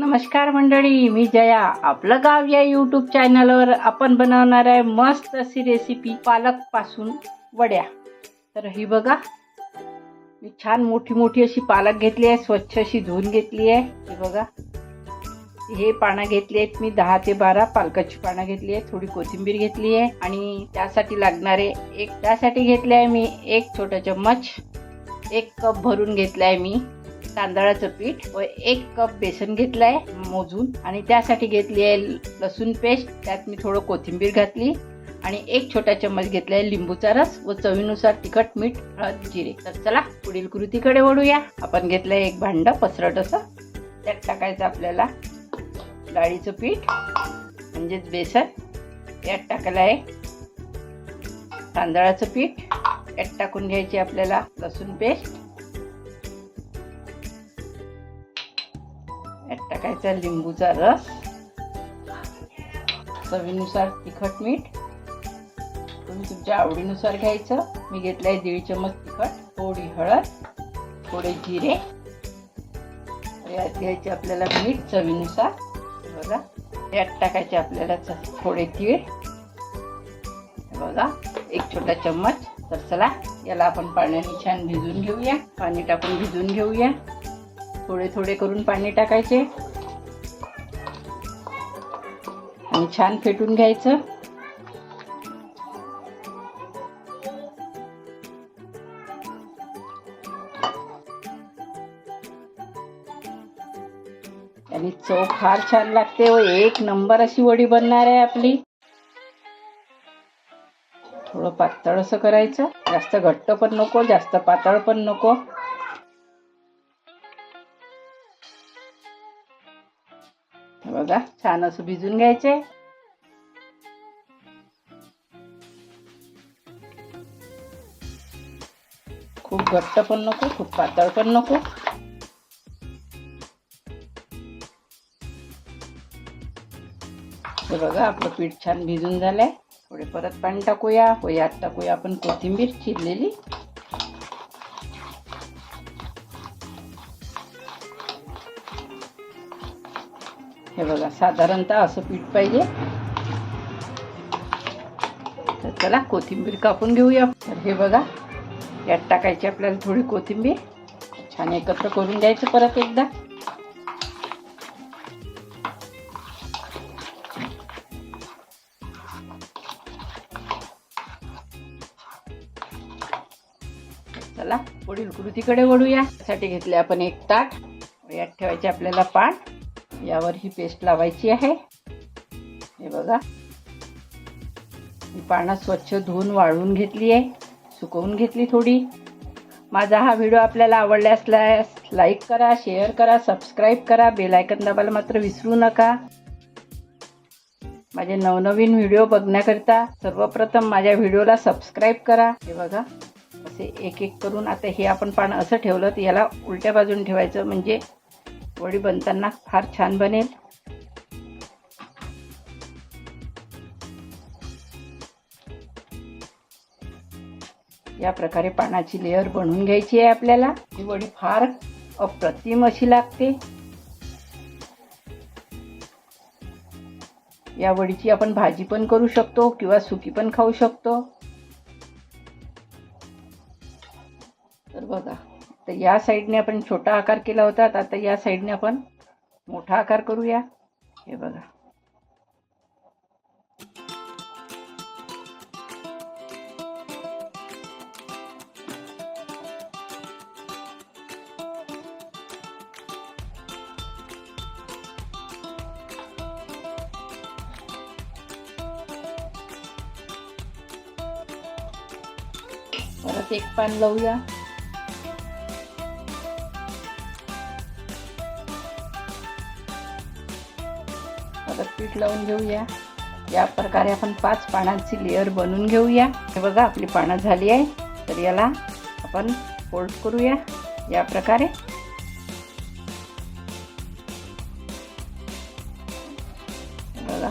नमस्कार मंडळी मी जया. आपलं गाव या यूट्यूब चॅनलवर आपण बनवणार आहे मस्त अशी रेसिपी पालकपासून वड्या. तर ही बघा मी छान मोठी मोठी अशी पालक घेतली आहे स्वच्छ अशी धुवून घेतली आहे. हे बघा हे पानं घेतली आहेत मी दहा ते बारा पालकाची पानं घेतली आहे थोडी कोथिंबीर घेतली आहे आणि त्यासाठी लागणारे एक त्यासाठी घेतले आहे मी एक छोटा चम्मच एक कप भरून घेतला आहे मी. तांदळाचं पीठ व एक कप बेसन घेतलं आहे मोजून. आणि त्यासाठी घेतली आहे लसूण पेस्ट. त्यात मी थोडं कोथिंबीर घातली. आणि एक छोटा चम्मच घेतला आहे लिंबूचा रस व चवीनुसार तिखट मीठ हळद जिरे. तर चला पुढील कृतीकडे वळूया. आपण घेतलं आहे एक भांडं पसरट असं. त्यात टाकायचं आपल्याला डाळीचं पीठ म्हणजेच बेसन. यात टाकायला आहे तांदळाचं पीठ. यात टाकून घ्यायची आपल्याला लसूण पेस्ट. यात टाकायचा लिंबूचा रस. चवीनुसार तिखट मीठ. तुम्ही तुमच्या आवडीनुसार घ्यायचं. मी घेतलं आहे दीड चमच तिखट थोडी हळद थोडे जिरे. यात घ्यायचे आपल्याला मीठ चवीनुसार. बघा यात टाकायचे आपल्याला च- थोडे तीळ. बघा एक छोटा चम्मच. तर चला याला आपण पाण्याने छान भिजून घेऊया. पाणी टाकून भिजून घेऊया. थोडे थोडे करून पाणी टाकायचे. आणि छान फेटून घ्यायचं. आणि चव फार छान लागते व एक नंबर अशी वडी बनणार आहे आपली. थोडं पातळ असं करायचं. जास्त घट्ट पण नको जास्त पातळ पण नको. छान असं भिजून घ्यायचे. खूप घट्ट पण नको खूप पातळ पण नको. हे बघा आपलं पीठ छान भिजून झालंय. थोडे परत पाणी टाकूया. व टाकूया आपण कोथिंबीर चिरलेली. हे बघा साधारणतः असं पीठ पाहिजे. तर चला कोथिंबीर कापून घेऊया. तर हे बघा यात टाकायची आपल्याला थोडी कोथिंबीर. छान एकत्र करून द्यायचं परत एकदा. चला पुढील कृतीकडे वळूया. त्यासाठी घेतले आपण एक ताट. यात ठेवायचे आपल्याला पाठ यावर ही पेस्ट लावायची आहे. हे बघा. मी पानं स्वच्छ धुवून वाळवून घेतली आहे. सुकवून घेतली थोडी. माझा हा व्हिडिओ आपल्याला आवडला असल्यास लाईक करा शेअर करा सबस्क्राईब करा. बेलायकन दाबायला मात्र विसरू नका. माझे नवनवीन व्हिडिओ बघण्याकरिता सर्वप्रथम माझ्या व्हिडिओला सबस्क्राईब करा. हे बघा. असे एक एक करून आता हे आपण पान असं ठेवलं तर याला उलट्या बाजून ठेवायचं म्हणजे वडी बनताना फार छान बनेल. या प्रकारे पानाची लेअर बनवून घ्यायची आहे आपल्याला. ही वडी फार अप्रतिम अशी लागते. या वडीची आपण भाजी पण करू शकतो किंवा सुकी पण खाऊ शकतो. तर बघा तर या साईडने आपण छोटा आकार केला होता तर आता या साईडने आपण मोठा आकार करूया. हे बघा. परत एक पान लावूया. परत पीठ लावून घेऊया. या प्रकारे आपण पाच पानांची लेअर बनवून घेऊया. हे बघा आपली पानं झाली आहे. तर याला आपण फोल्ड करूया. या प्रकारे. बघा.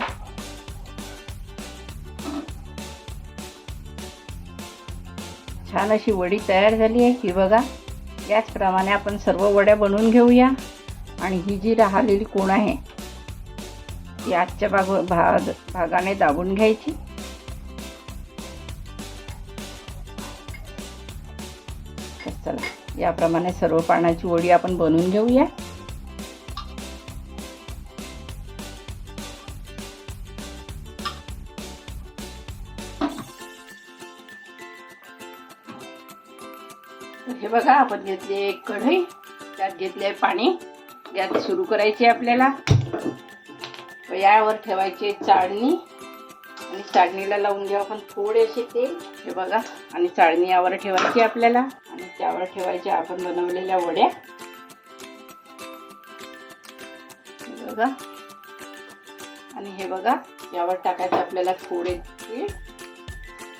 छान अशी वडी तयार झाली आहे. ही बघा. याचप्रमाणे आपण सर्व वड्या बनवून घेऊया. आणि ही जी राहिलेली कोण आहे ती आजच्या भाग भाग भागाने दाबून घ्यायची. चला याप्रमाणे सर्व पानाची ओळी आपण बनवून घेऊया. हे बघा आपण घेतली एक कढई त्यात घेतले पाणी गॅस सुरू करायची आहे आपल्याला. यावर ठेवायचे चाळणी. आणि चाळणीला लावून घेऊ आपण थोडेसे तेल हे बघा. आणि चाळणी यावर ठेवायची आपल्याला. आणि त्यावर ठेवायच्या आपण बनवलेल्या वड्या. हे बघा. आणि हे बघा यावर टाकायचं आपल्याला थोडे तीळ.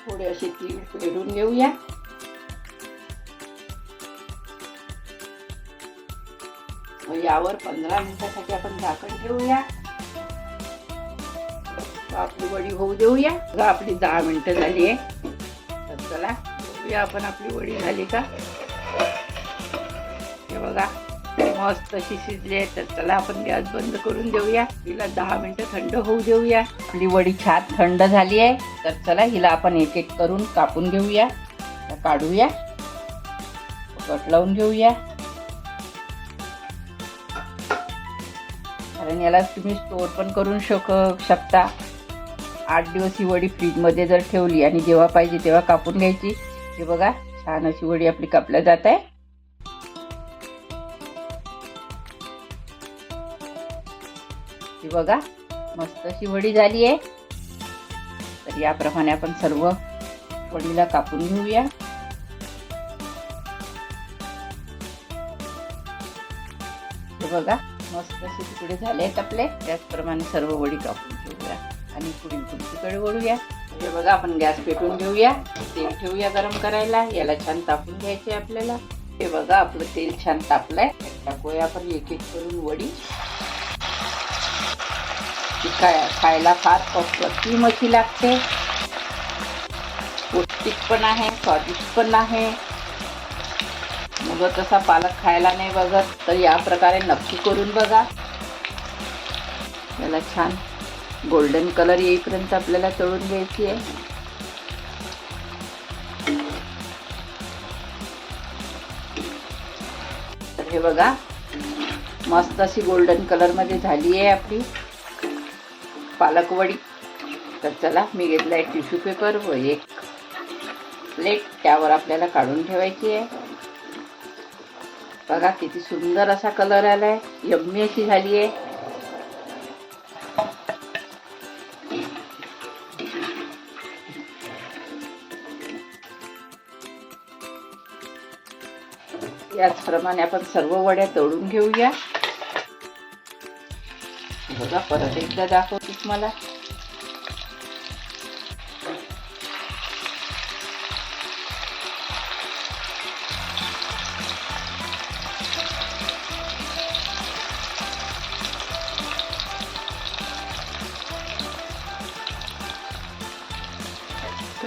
थोडे असे तीळ पेरून घेऊया. यावर पंधरा मिनिटासाठी आपण झाकण ठेवूया. आपली वडी होऊ देऊया. बघा आपली दहा मिनटं झाली आहे. तर चला बघूया आपण आपली वडी झाली का? हे बघा मस्त अशी शिजली आहे. तर चला आपण गॅस बंद करून देऊया. हिला दहा मिनटं थंड होऊ देऊया. आपली वडी छान थंड झाली आहे. तर चला हिला आपण एक एक करून कापून घेऊया. काढूया. कट लावून घेऊया. कारण याला तुम्ही स्टोअर पण करून शक शकता. आठ दिवस ही वडी फ्रीजमध्ये जर ठेवली आणि जेव्हा पाहिजे तेव्हा कापून घ्यायची. हे बघा छान अशी वडी आपली कापल्या जात आहे. ही बघा मस्त अशी वडी झाली आहे. तर याप्रमाणे आपण सर्व वडीला कापून घेऊया. हे बघा मस्त असे तुकडे झाले आहेत आपले. त्याचप्रमाणे सर्व वडी कापून घेऊया. आणि पुढील पुढचीकडे वळूया. हे बघा आपण गॅस पेटवून घेऊया. तेल ठेवूया गरम करायला. याला छान तापून घ्यायचे आपल्याला. हे बघा आपलं तेल छान तापलंय. टाकूया आपण एक एक करून वडी. ती काय खायला फार अप्रतिम मशी लागते. पौष्टिक पण आहे स्वादिष्ट पण आहे. मुलं तसा पालक खायला नाही बघत तर या प्रकारे नक्की करून बघा. याला छान गोल्डन कलर येईपर्यंत आपल्याला तळून घ्यायची आहे. तर हे बघा मस्त अशी गोल्डन कलरमध्ये झाली आहे आपली पालक वडी तर चला मी घेतला आहे टिश्यू पेपर व एक प्लेट त्यावर आपल्याला काढून ठेवायची आहे. बघा किती सुंदर असा कलर आलाय. यम्मी अशी झाली आहे. त्याचप्रमाणे आपण सर्व वड्या तळून घेऊया. बघा परत एकदा दाखवते तुम्हाला.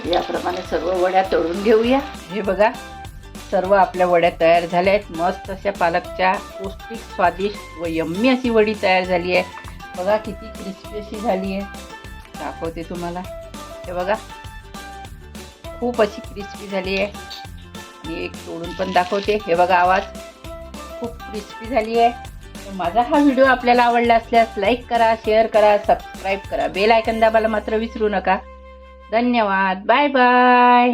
याप्रमाणे सर्व वड्या तळून घेऊया. हे बघा सर्व आपल्या वड्या तयार झाल्या आहेत मस्त अशा पालकच्या पौष्टिक स्वादिष्ट व यम्मी अशी वडी तयार झाली आहे. बघा किती क्रिस्पी अशी झाली आहे. दाखवते तुम्हाला. हे बघा. खूप अशी क्रिस्पी झाली आहे. आणि एक तोडून पण दाखवते. हे बघा आवाज. खूप क्रिस्पी झाली आहे. माझा हा व्हिडिओ आपल्याला आवडला असल्यास लाईक करा शेअर करा सबस्क्राईब करा. बेल आयकन दाबायला मात्र विसरू नका. धन्यवाद. Bye bye